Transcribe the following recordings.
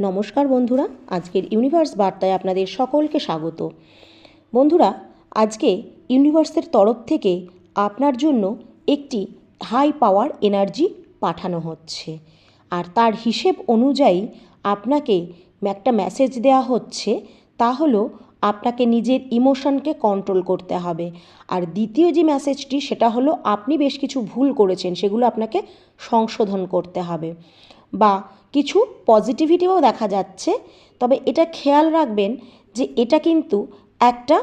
নমস্কার বন্ধুরা, আজকের ইউনিভার্স বার্তায় আপনাদের সকলকে স্বাগত। বন্ধুরা, আজকে ইউনিভার্সের তরফ থেকে আপনার জন্য একটি হাই পাওয়ার এনার্জি পাঠানো হচ্ছে। আর তার হিসেব অনুযায়ী আপনাকে একটা মেসেজ দেওয়া হচ্ছে, তা হলো আপনাকে নিজের ইমোশনকে কন্ট্রোল করতে হবে। আর দ্বিতীয় যে মেসেজটি, সেটা হলো আপনি বেশ কিছু ভুল করেছেন, সেগুলো আপনাকে সংশোধন করতে হবে। বা কিছু পজিটিভিটিও দেখা যাচ্ছে। তবে এটা খেয়াল রাখবেন যে এটা কিন্তু একটা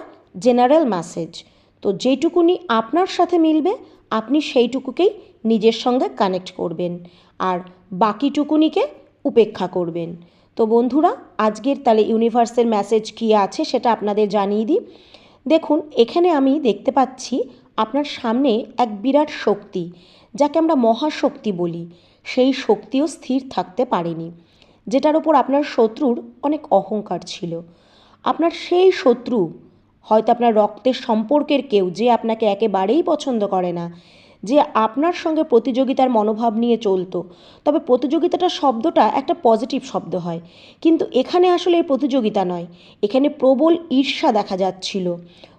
জেনারেল মেসেজ তো যেইটুকুনি আপনার সাথে মিলবে, আপনি সেইটুকুকেই নিজের সঙ্গে কানেক্ট করবেন। আর বাকিটুকুনিকে উপেক্ষা করবেন। তো বন্ধুরা, আজকের তাহলে ইউনিভার্সের মেসেজ কী আছে সেটা আপনাদের জানিয়ে দিই। দেখুন, এখানে আমি দেখতে পাচ্ছি আপনার সামনে এক বিরাট শক্তি। যাকে আমরা মহাশক্তি বলি, সেই শক্তিও স্থির থাকতে পারেনি, যেটার ওপর আপনার শত্রুর অনেক অহংকার ছিল। আপনার সেই শত্রু, হয়তো আপনার রক্তের সম্পর্কের কেউ যে আপনাকে একেবারেই পছন্দ করে না, যে আপনার সঙ্গে প্রতিযোগিতার মনোভাব নিয়ে চলতো। তবে প্রতিযোগিতাটা শব্দটা একটা পজিটিভ শব্দ হয়, কিন্তু এখানে আসলে এই প্রতিযোগিতা নয়। এখানে প্রবল ঈর্ষা দেখা যাচ্ছিল,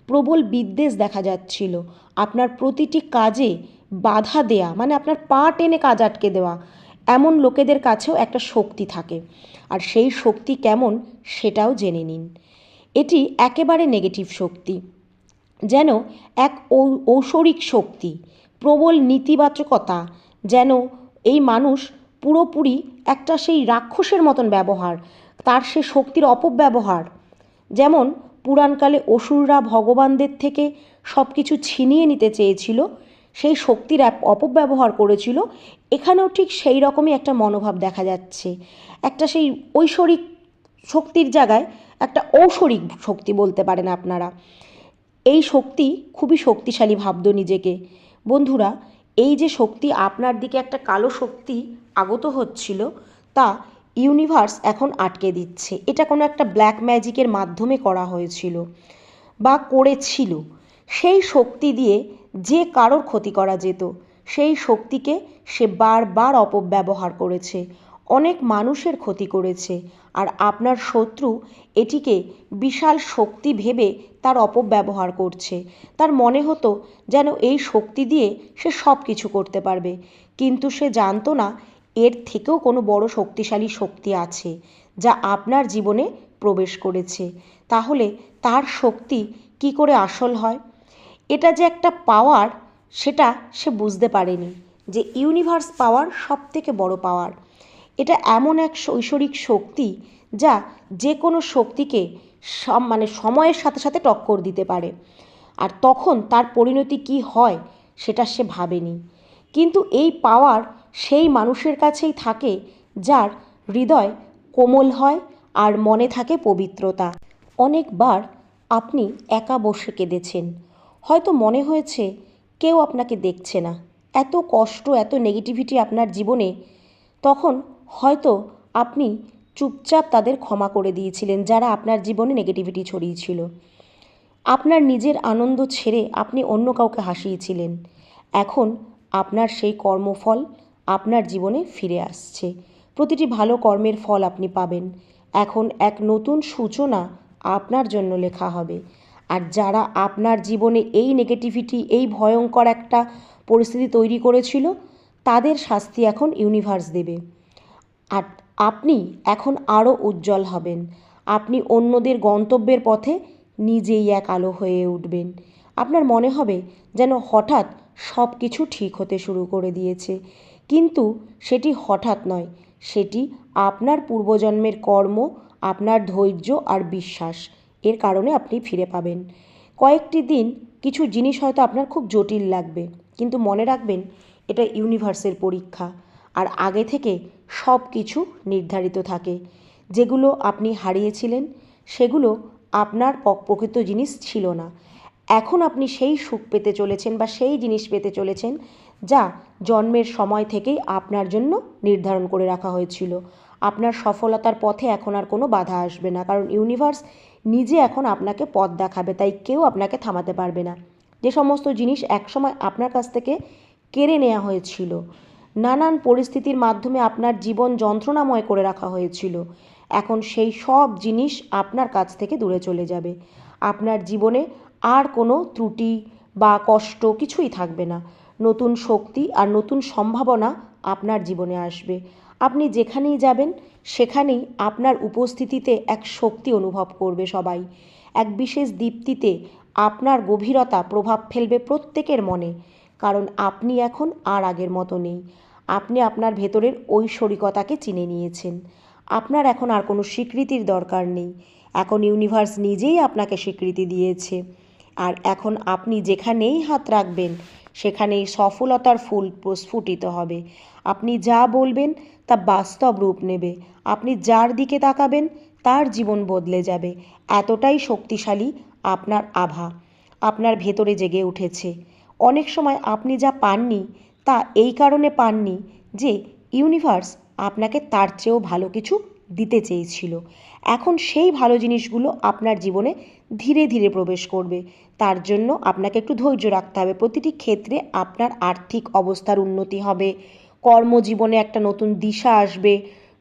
প্রবল বিদ্বেষ দেখা যাচ্ছিল। আপনার প্রতিটি কাজে বাধা দেয়া মানে আপনার পা টেনে কাজ আটকে দেওয়া, এমন লোকেদের কাছেও একটা শক্তি থাকে। আর সেই শক্তি কেমন সেটাও জেনে নিন। এটি একেবারে নেগেটিভ শক্তি, যেন এক ঔষরিক শক্তি, প্রবল নীতিবাচকতা, যেন এই মানুষ পুরোপুরি একটা সেই রাক্ষসের মতন ব্যবহার, তার সে শক্তির অপব্যবহার। যেমন পুরাণকালে অসুররা ভগবানদের থেকে সব কিছু ছিনিয়ে নিতে চেয়েছিল সেই শক্তির অপব্যবহার করেছিল, এখানেও ঠিক সেই রকমই একটা মনোভাব দেখা যাচ্ছে। একটা সেই ঐশ্বরিক শক্তির জায়গায় একটা ঔশ্বরিক শক্তি বলতে পারেন আপনারা। এই শক্তি খুবই শক্তিশালী ভাবত নিজেকে। বন্ধুরা, এই যে শক্তি আপনার দিকে একটা কালো শক্তি আগত হচ্ছিল, তা ইউনিভার্স এখন আটকে দিচ্ছে। এটা কোনো একটা ব্ল্যাক ম্যাজিকের মাধ্যমে করা হয়েছিল বা করেছিল। সেই শক্তি দিয়ে যে কারোর ক্ষতি করা যেত, সেই শক্তিকে সে বারবার অপব্যবহার করেছে, অনেক মানুষের ক্ষতি করেছে, আর আপনার শত্রু এটিকে বিশাল শক্তি ভেবে তার অপব্যবহার করছে। তার মনে হতো যেন এই শক্তি দিয়ে সে সব কিছু করতে পারবে, কিন্তু সে জানতো না এর থেকেও কোনো বড় শক্তিশালী শক্তি আছে, যা আপনার জীবনে প্রবেশ করেছে। তাহলে তার শক্তি কি করে আসল হয়? এটা যে একটা পাওয়ার সেটা সে বুঝতে পারেনি যে ইউনিভার্স পাওয়ার সব থেকে বড় পাওয়ার এটা এমন এক ঐশ্বরিক শক্তি যা যে কোনো শক্তিকে মানে সময়ের সাথে সাথে টক্কর দিতে পারে। আর তখন তার পরিণতি কি হয়, সেটা সে ভাবেনি। কিন্তু এই পাওয়ার সেই মানুষের কাছেই থাকে যার হৃদয় কোমল হয় আর মনে থাকে পবিত্রতা। অনেকবার আপনি একা বসে কেঁদেছেন। হয়তো মনে হয়েছে কেউ আপনাকে দেখছে না। এত কষ্ট, এত নেগেটিভিটি আপনার জীবনে, তখন হয়তো আপনি চুপচাপ তাদের ক্ষমা করে দিয়েছিলেন, যারা আপনার জীবনে নেগেটিভিটি ছড়িয়েছিল। আপনার নিজের আনন্দ ছেড়ে আপনি অন্য কাউকে হাসিয়েছিলেন। এখন আপনার সেই কর্মফল আপনার জীবনে ফিরে আসছে। প্রতিটি ভালো কর্মের ফল আপনি পাবেন। এখন এক নতুন সূচনা আপনার জন্য লেখা হবে। আর যারা আপনার জীবনে এই নেগেটিভিটি এই ভয়ঙ্কর একটা পরিস্থিতি তৈরি করেছিল, তাদের শাস্তি এখন ইউনিভার্স দেবে। আর আপনি এখন আরও উজ্জ্বল হবেন। আপনি অন্যদের গন্তব্যের পথে নিজেই এক আলো হয়ে উঠবেন। আপনার মনে হবে যেন হঠাৎ সব কিছু ঠিক হতে শুরু করে দিয়েছে। কিন্তু সেটি হঠাৎ নয়, সেটি আপনার পূর্বজন্মের কর্ম, আপনার ধৈর্য আর বিশ্বাস। এর কারণে আপনি ফিরে পাবেন। কয়েকটি দিন কিছু জিনিস হয়তো আপনার খুব জটিল লাগবে, কিন্তু মনে রাখবেন এটা ইউনিভার্সের পরীক্ষা, আর আগে থেকে সব কিছু নির্ধারিত থাকে। যেগুলো আপনি হারিয়েছিলেন, সেগুলো আপনার প্রকৃত জিনিস ছিল না। এখন আপনি সেই সুখ পেতে চলেছেন বা সেই জিনিস পেতে চলেছেন যা জন্মের সময় থেকেই আপনার জন্য নির্ধারণ করে রাখা হয়েছিল। আপনার সফলতার পথে এখন আর কোনো বাধা আসবে না। কারণ ইউনিভার্স নিজে এখন আপনাকে পথ দেখাবে, তাই কেউ আপনাকে থামাতে পারবে না। যে সমস্ত জিনিস একসময় আপনার কাছ থেকে কেড়ে নেওয়া হয়েছিল, নানান পরিস্থিতির মাধ্যমে আপনার জীবন যন্ত্রণাময় করে রাখা হয়েছিল, এখন সেই সব জিনিস আপনার কাছ থেকে দূরে চলে যাবে। আপনার জীবনে আর কোনো ত্রুটি বা কষ্ট কিছুই থাকবে না। নতুন শক্তি আর নতুন সম্ভাবনা আপনার জীবনে আসবে। আপনি যেখানেই যাবেন, সেখানেই আপনার উপস্থিতিতে এক শক্তি অনুভব করবে সবাই। এক বিশেষ দীপ্তিতে আপনার গভীরতা প্রভাব ফেলবে প্রত্যেকের মনে, কারণ আপনি এখন আর আগের মতো নেই। আপনি আপনার ভেতরের ঐশ্বরিকতাকে চিনে নিয়েছেন। আপনার এখন আর কোনো স্বীকৃতির দরকার নেই। এখন ইউনিভার্স নিজেই আপনাকে স্বীকৃতি দিয়েছে। আর এখন আপনি যেখানেই হাত রাখবেন সেখানেই সফলতার ফুল প্রস্ফুটিত হবে। আপনি যা বলবেন, তা বাস্তব রূপ নেবে। আপনি যার দিকে তাকাবেন, তার জীবন বদলে যাবে। এতটাই শক্তিশালী আপনার আভা। আপনার ভেতরে জেগে উঠেছে। অনেক সময় আপনি যা পাননি, তা এই কারণে পাননি যে ইউনিভার্স আপনাকে তার চেয়েও ভালো কিছু দিতে চেয়েছিল। এখন সেই ভালো জিনিসগুলো আপনার জীবনে ধীরে ধীরে প্রবেশ করবে। তার জন্য আপনাকে একটু ধৈর্য রাখতে হবে। প্রতিটি ক্ষেত্রে আপনার আর্থিক অবস্থার উন্নতি হবে। কর্মজীবনে একটা নতুন দিশা আসবে।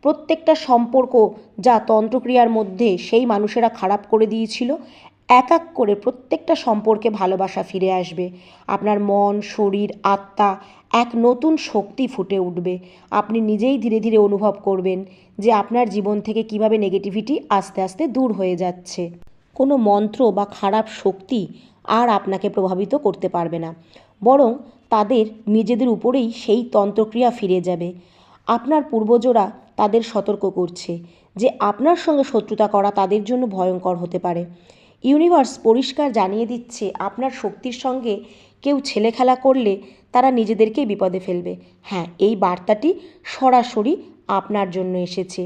প্রত্যেকটা সম্পর্ক যা তন্ত্রক্রিয়ার মধ্যে সেই মানুষেরা খারাপ করে দিয়েছিল, এক এক করে প্রত্যেকটা সম্পর্কে ভালোবাসা ফিরে আসবে। আপনার মন, শরীর, আত্মা এক নতুন শক্তি ফুটে উঠবে। আপনি নিজেই ধীরে ধীরে অনুভব করবেন যে আপনার জীবন থেকে কীভাবে নেগেটিভিটি আস্তে আস্তে দূর হয়ে যাচ্ছে। কোনো মন্ত্র বা খারাপ শক্তি আর আপনাকে প্রভাবিত করতে পারবে না। বরং তাদের নিজেদের উপরেই সেই তন্ত্রক্রিয়া ফিরে যাবে। আপনার পূর্বজরা তাদের সতর্ক করছে যে আপনার সঙ্গে শত্রুতা করা তাদের জন্য ভয়ঙ্কর হতে পারে। ইউনিভার্স পরিষ্কার জানিয়ে দিচ্ছে, আপনার শক্তির সঙ্গে কেউ ছেলে খেলা করলে তারা নিজেদেরকেই বিপদে ফেলবে। হ্যাঁ এই বার্তাটি সরাসরি আপনার জন্য এসেছে।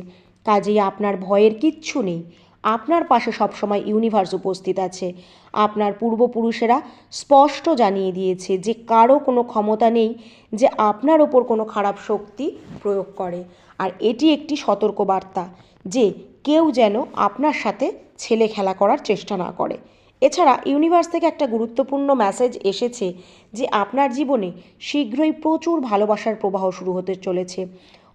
কাজেই আপনার ভয়ের কিচ্ছু নেই। আপনার পাশে সবসময় ইউনিভার্স উপস্থিত আছে। আপনার পূর্বপুরুষেরা স্পষ্ট জানিয়ে দিয়েছে যে কারও কোনো ক্ষমতা নেই যে আপনার ওপর কোনো খারাপ শক্তি প্রয়োগ করে। আর এটি একটি সতর্কবার্তা যে কেউ যেন আপনার সাথে ছেলে খেলা করার চেষ্টা না করে। এছাড়া ইউনিভার্স থেকে একটা গুরুত্বপূর্ণ মেসেজ এসেছে যে আপনার জীবনে শীঘ্রই প্রচুর ভালোবাসার প্রবাহ শুরু হতে চলেছে।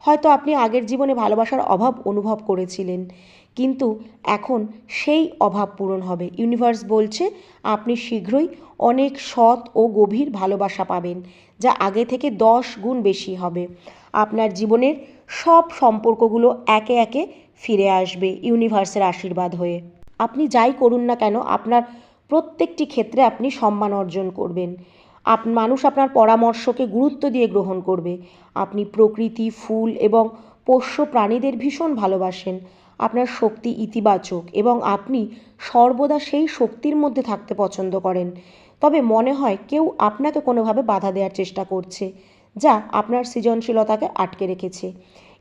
হয়তো আপনি আগের জীবনে ভালোবাসার অভাব অনুভব করেছিলেন। কিন্তু এখন সেই অভাব পূরণ হবে। ইউনিভার্স বলছে, আপনি শীঘ্রই অনেক সৎ ও গভীর ভালোবাসা পাবেন, যা আগে থেকে দশ গুণ বেশি হবে। আপনার জীবনের সব সম্পর্কগুলো একে একে ফিরে আসবে ইউনিভার্সের আশীর্বাদ হয়ে। আপনি যাই করুন না কেন, আপনার প্রত্যেকটি ক্ষেত্রে আপনি সম্মান অর্জন করবেন। আপ, মানুষ আপনার পরামর্শকে গুরুত্ব দিয়ে গ্রহণ করবে। আপনি প্রকৃতি, ফুল এবং পোষ্য প্রাণীদের ভীষণ ভালোবাসেন। আপনার শক্তি ইতিবাচক এবং আপনি সর্বদা সেই শক্তির মধ্যে থাকতে পছন্দ করেন। তবে মনে হয় কেউ আপনাকে কোনোভাবে বাধা দেওয়ার চেষ্টা করছে, যা আপনার সৃজনশীলতাকে আটকে রেখেছে।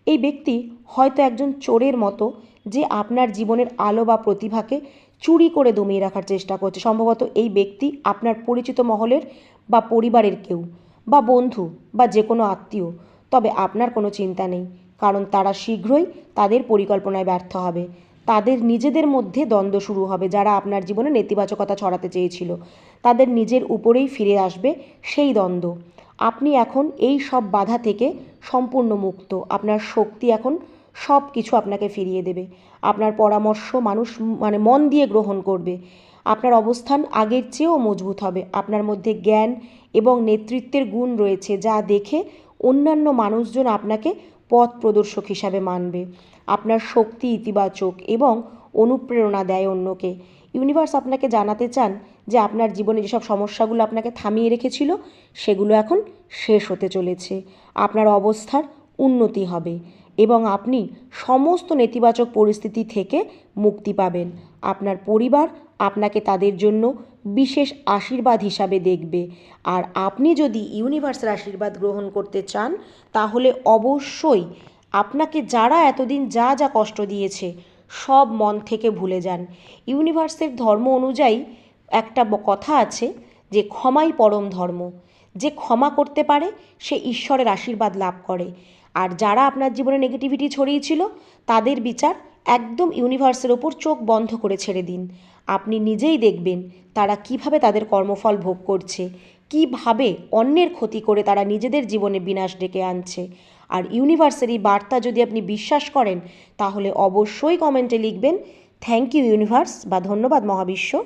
এই ব্যক্তি হয়তো একজন চোরের মতো যে আপনার জীবনের আলো বা প্রতিভাকে চুরি করে দমিয়ে রাখার চেষ্টা করছে। সম্ভবত এই ব্যক্তি আপনার পরিচিত মহলের বা পরিবারের কেউ বা বন্ধু বা যে কোনো আত্মীয়। তবে আপনার কোনো চিন্তা নেই। কারণ তারা শীঘ্রই তাদের পরিকল্পনায় ব্যর্থ হবে। তাদের নিজেদের মধ্যে দ্বন্দ্ব শুরু হবে যারা আপনার জীবনে নেতিবাচকতা ছড়াতে চেয়েছিল। তাদের নিজের উপরেই ফিরে আসবে সেই দ্বন্দ্ব। আপনি এখন এই সব বাধা থেকে সম্পূর্ণ মুক্ত। আপনার শক্তি এখন সব কিছু আপনাকে ফিরিয়ে দেবে। আপনার পরামর্শ মানুষ মানে মন দিয়ে গ্রহণ করবে। আপনার অবস্থান আগের চেয়েও মজবুত হবে। আপনার মধ্যে জ্ঞান এবং নেতৃত্বের গুণ রয়েছে যা দেখে অন্যান্য মানুষজন আপনাকে পথ প্রদর্শক হিসাবে মানবে। আপনার শক্তি ইতিবাচক এবং অনুপ্রেরণা দেয় অন্যকে। ইউনিভার্স আপনাকে জানাতে চান যে আপনার জীবনে যেসব সমস্যাগুলো আপনাকে থামিয়ে রেখেছিল, সেগুলো এখন শেষ হতে চলেছে। আপনার অবস্থার উন্নতি হবে এবং আপনি সমস্ত নেতিবাচক পরিস্থিতি থেকে মুক্তি পাবেন। আপনার পরিবার আপনাকে তাদের জন্য বিশেষ আশীর্বাদ হিসাবে দেখবে। আর আপনি যদি ইউনিভার্সের আশীর্বাদ গ্রহণ করতে চান, তাহলে অবশ্যই আপনাকে যারা এতদিন যা যা কষ্ট দিয়েছে, সব মন থেকে ভুলে যান। ইউনিভার্সের ধর্ম অনুযায়ী একটা কথা আছে যে, ক্ষমাই পরম ধর্ম। যে ক্ষমা করতে পারে, সে ঈশ্বরের আশীর্বাদ লাভ করে। আর যারা আপনার জীবনে নেগেটিভিটি ছড়িয়েছিল, তাদের বিচার একদম ইউনিভার্সের ওপর চোখ বন্ধ করে ছেড়ে দিন। আপনি নিজেই দেখবেন তারা কীভাবে তাদের কর্মফল ভোগ করছে, কীভাবে অন্যের ক্ষতি করে তারা নিজেদের জীবনে বিনাশ ডেকে আনছে। আর ইউনিভার্সের এই বার্তা যদি আপনি বিশ্বাস করেন, তাহলে অবশ্যই কমেন্টে লিখবেন থ্যাংক ইউ ইউনিভার্স বা ধন্যবাদ, মহাবিশ্ব